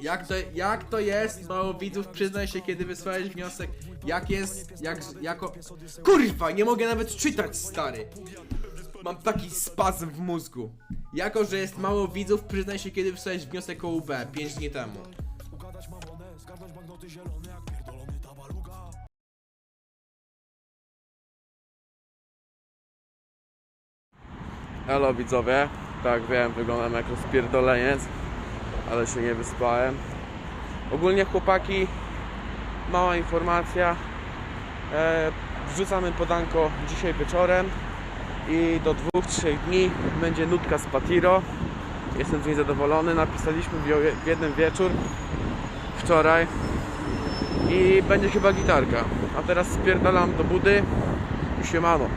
Jak to, jak to jest, mało widzów, przyznaj się, kiedy wysłałeś wniosek, jak jest, jak, jako... Kurwa, nie mogę nawet czytać, stary! Mam taki spazm w mózgu. Jako, że jest mało widzów, przyznaj się, kiedy wysłałeś wniosek o UB, 5 dni temu. Halo widzowie, tak wiem, wyglądam jak rozpierdoleniec, ale się nie wyspałem. Ogólnie chłopaki, mała informacja, e, wrzucamy podanko dzisiaj wieczorem i do dwóch, trzech dni będzie nutka z Patiro. Jestem z niej zadowolony, napisaliśmy w jeden wieczór wczoraj i będzie chyba gitarka. A teraz spierdalam do budy i siemano.